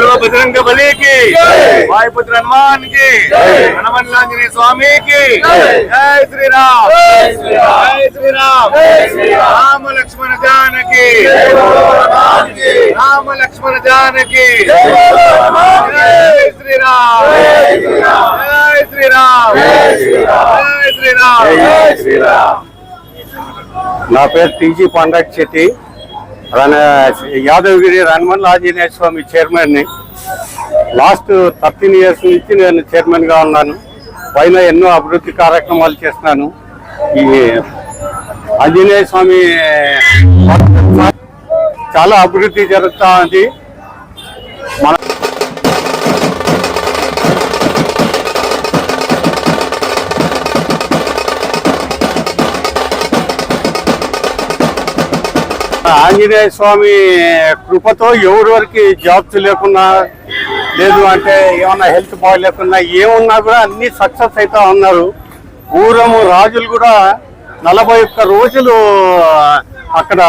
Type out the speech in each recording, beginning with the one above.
బలో బజరంగ బలికి వాయుపుత్ర హనుమాన్కి హనుమన్లాంజనేయ స్వామికి జై శ్రీరామ్ జై శ్రీరామ్ రామ లక్ష్మణ జానకి రామ లక్ష్మణ జానకి జై శ్రీరామ్ జై శ్రీరామ్ జై శ్రీరామ్ నా పేరు టీజీ పండక్ శెట్టి రన యాదవగిరి హనుమన్ ఆంజనేయ స్వామి చైర్మన్ని లాస్ట్ థర్టీన్ ఇయర్స్ నుంచి నేను చైర్మన్గా ఉన్నాను. పైన ఎన్నో అభివృద్ధి కార్యక్రమాలు చేస్తున్నాను. ఈ ఆంజనేయ స్వామి చాలా అభివృద్ధి జరుగుతూ ఉంది. మన ఆంజనేయ స్వామి కృపతో ఎవరి జాబ్స్ లేకున్నా లేదు అంటే ఏమన్నా హెల్త్ బాగాలేకున్నా ఏమున్నా కూడా అన్ని సక్సెస్ అవుతా ఉన్నారు. పూర్వము రాజులు కూడా నలభై ఒక్క రోజులు అక్కడ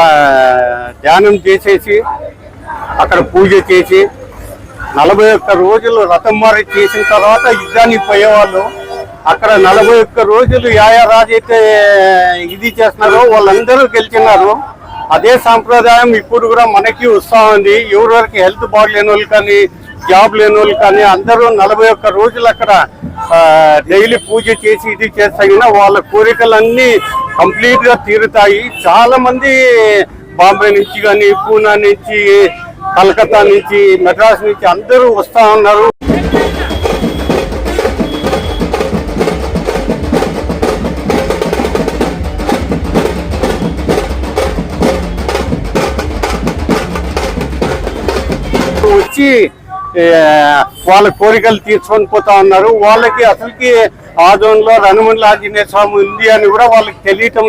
ధ్యానం చేసేసి అక్కడ పూజ చేసి నలభై ఒక్క రోజులు రథం మారి చేసిన తర్వాత యుద్ధానికి పోయేవాళ్ళు. అక్కడ నలభై ఒక్క రోజులు యాయా రాజు అయితే ఇది చేస్తున్నారో వాళ్ళందరూ గెలిచినారు. అదే సాంప్రదాయం ఇప్పుడు కూడా మనకి వస్తా ఉంది. ఎవరి వరకు హెల్త్ బాగలేని వాళ్ళు కానీ జాబ్ లేని వాళ్ళు కానీ అందరూ నలభై ఒక్క రోజులు అక్కడ డైలీ పూజ చేసి ఇది చేస్తాగిన వాళ్ళ కోరికలన్నీ కంప్లీట్గా తీరుతాయి. చాలా మంది బాంబే నుంచి కానీ పూనా నుంచి కలకత్తా నుంచి మెడ్రాస్ నుంచి అందరూ వస్తూ ఉన్నారు. వచ్చి వాళ్ళ కోరికలు తీర్చుకొని పోతా ఉన్నారు. వాళ్ళకి అసలుకి ఆదంలో రణమండల ఆంజనేయ స్వామి ఉంది అని కూడా వాళ్ళకి తెలియటం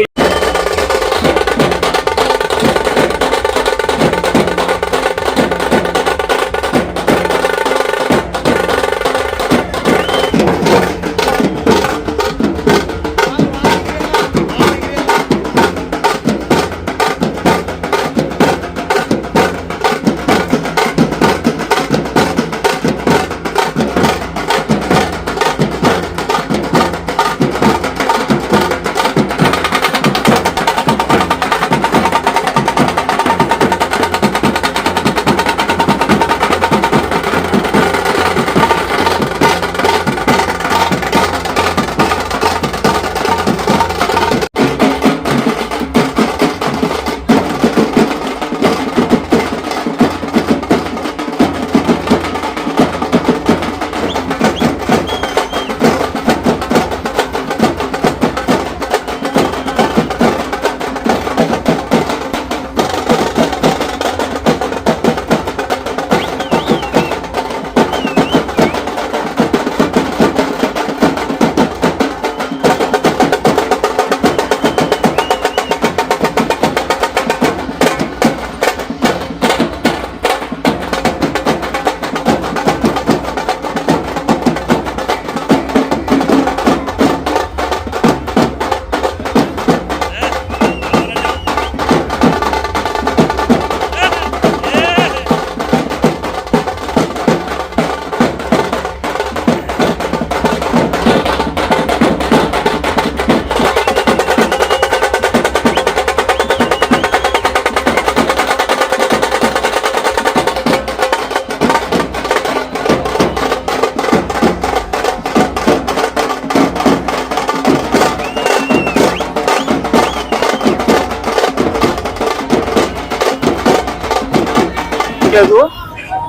లేదు.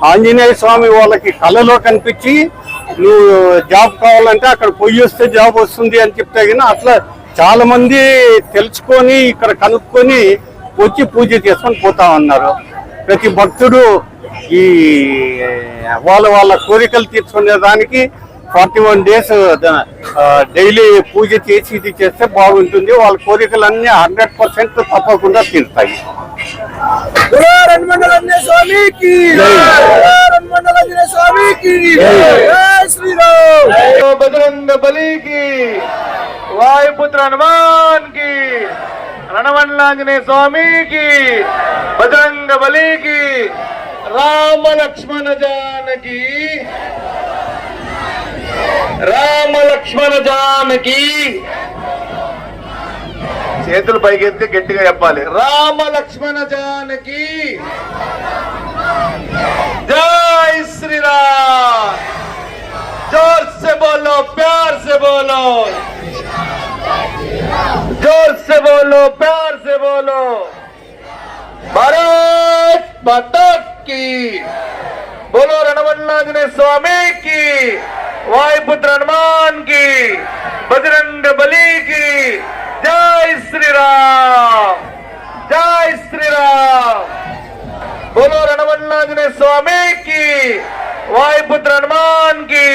ఆంజనేయ స్వామి వాళ్ళకి కళలో కనిపించి నువ్వు జాబ్ కావాలంటే అక్కడ పొయ్యి వస్తే జాబ్ వస్తుంది అని చెప్తే కానీ అట్లా చాలా మంది తెలుసుకొని ఇక్కడ కనుక్కొని వచ్చి పూజ చేసుకొని పోతా ఉన్నారు ప్రతి భక్తుడు ఈ వాళ్ళ వాళ్ళ కోరికలు తీర్చుకునే దానికి ఫార్టీ వన్ డేస్ డైలీ పూజ చేసి ఇది చేస్తే బాగుంటుంది. వాళ్ళ కోరికలన్నీ హండ్రెడ్ పర్సెంట్ తప్పకుండా తీరుతాయి. హనుమండలంజన స్వామికి హనుమండలంజన స్వామికి జై. శ్రీరామ్. బజరంగ బలికి వాయుపుత్ర హనుమాన్కి రణమండలాంజనేయ స్వామికి బజరంగ బలికి రామ లక్ష్మణ జానకి రామ లక్ష్మణ జానకి చేతులు పైకెత్తి గట్టిగా చెప్పాలి రామ లక్ష్మణ జానకి జై శ్రీరామ్ जोर से बोलो प्यार से बोलो जोर से बोलो प्यार से बोलो भारत माता की बोलो रणवन्नाजने स्वामी की वायुपुत्र हनुमान की बजरंग बली की जय श्री राम जय श्री राम बोलो रणवन्नाजने स्वामी की वायुपुत्र हनुमान की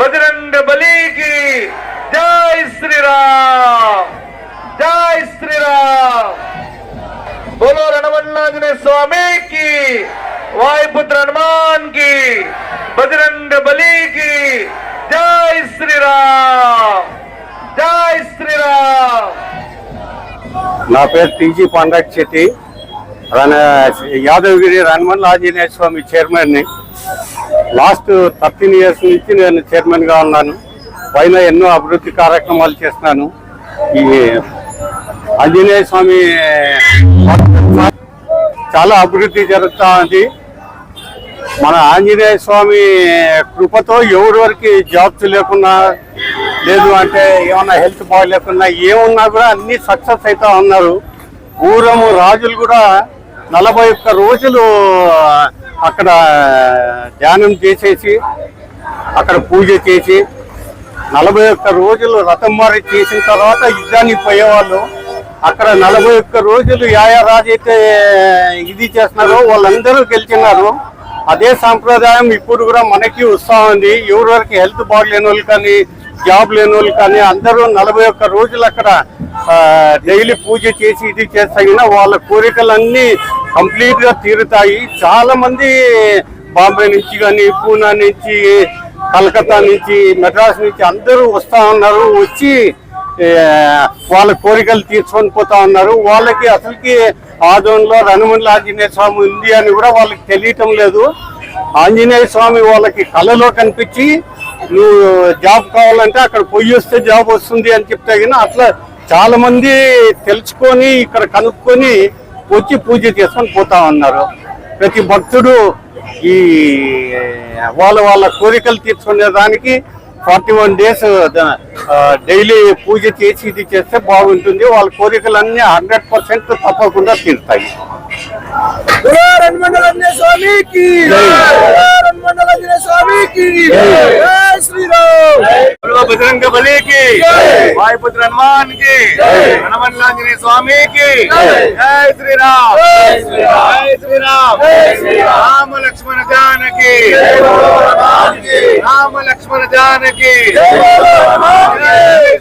बजरंग बली की जय श्री राम जय श्री राम बोलो रणवन्नाजने स्वामी की वायुपुत्र हनुमान की बजरंग बली की నా పేరు టీజీ పండగ చెట్టి యాదవగిరి రణమన్ ఆంజనేయ స్వామి చైర్మన్ని. లాస్ట్ థర్టీన్ ఇయర్స్ నుంచి నేను చైర్మన్గా ఉన్నాను. పైన ఎన్నో అభివృద్ధి కార్యక్రమాలు చేస్తున్నాను. ఈ ఆంజనేయ స్వామి చాలా అభివృద్ధి జరుగుతూ ఉంది. మన ఆంజనేయ స్వామి కృపతో ఎవరి వరకు జాబ్స్ లేకున్నా లేదు అంటే ఏమన్నా హెల్త్ బాగలేకున్నా ఏమున్నా కూడా అన్ని సక్సెస్ అవుతా ఉన్నారు. పూర్వము రాజులు కూడా నలభై ఒక్క రోజులు అక్కడ ధ్యానం చేసేసి అక్కడ పూజ చేసి నలభై ఒక్క రోజులు రథం మారి చేసిన తర్వాత యుద్ధానికి పోయేవాళ్ళు. అక్కడ నలభై ఒక్క రోజులు యాయా రాజు అయితే ఇది చేస్తున్నారో వాళ్ళందరూ గెలిచినారు. అదే సాంప్రదాయం ఇప్పుడు కూడా మనకి వస్తూ ఉంది. ఎవరి వరకు హెల్త్ బాగలేని వాళ్ళు కానీ జాబ్ లేని వాళ్ళు కానీ అందరూ నలభై ఒక్క రోజులు అక్కడ డైలీ పూజ చేసి ఇది చేస్తాయినా వాళ్ళ కోరికలన్నీ కంప్లీట్గా తీరుతాయి. చాలా మంది బాంబే నుంచి కానీ పూనా నుంచి కలకత్తా నుంచి మెడ్రాస్ నుంచి అందరూ వస్తూ ఉన్నారు. వచ్చి వాళ్ళ కోరికలు తీర్చుకొని పోతా ఉన్నారు. వాళ్ళకి అసలుకి ఆదోన్లో రణమండ్ల ఆంజనేయ స్వామి ఉంది అని కూడా వాళ్ళకి తెలియటం లేదు. ఆంజనేయ స్వామి వాళ్ళకి కళలో కనిపించి నువ్వు జాబ్ కావాలంటే అక్కడ పొయ్యి వస్తే జాబ్ వస్తుంది అని చెప్తే కానీ అట్లా చాలా మంది తెలుసుకొని ఇక్కడ కనుక్కొని వచ్చి పూజ చేసుకొని పోతా ఉన్నారు. ప్రతి భక్తుడు ఈ వాళ్ళ వాళ్ళ కోరికలు తీర్చుకునే దానికి ఫార్టీ వన్ డేస్ డైలీ పూజ చేసి ఇది చేస్తే బాగుంటుంది. వాళ్ళ కోరికలన్నీ హండ్రెడ్ పర్సెంట్ తప్పకుండా తీరుతాయి. बोलो స్వామికి. వాయుపుత్ర హనుమాన్కి హనుమంలాంజనేయ స్వామికి. జై. శ్రీరామ్. జై శ్రీరామ్. రామ లక్ష్మణ జానకి. రామ లక్ష్మణ జానకి. జై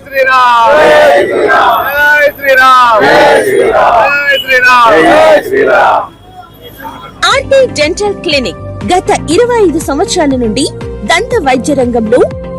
శ్రీరామ్. జై శ్రీరామ్. జై శ్రీరామ్. జై శ్రీరామ్. ఆర్టీ డెంటల్ క్లినిక్ గత ఇరవై ఐదు సంవత్సరాల నుండి దంత వైద్య రంగంలో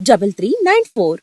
double three nine four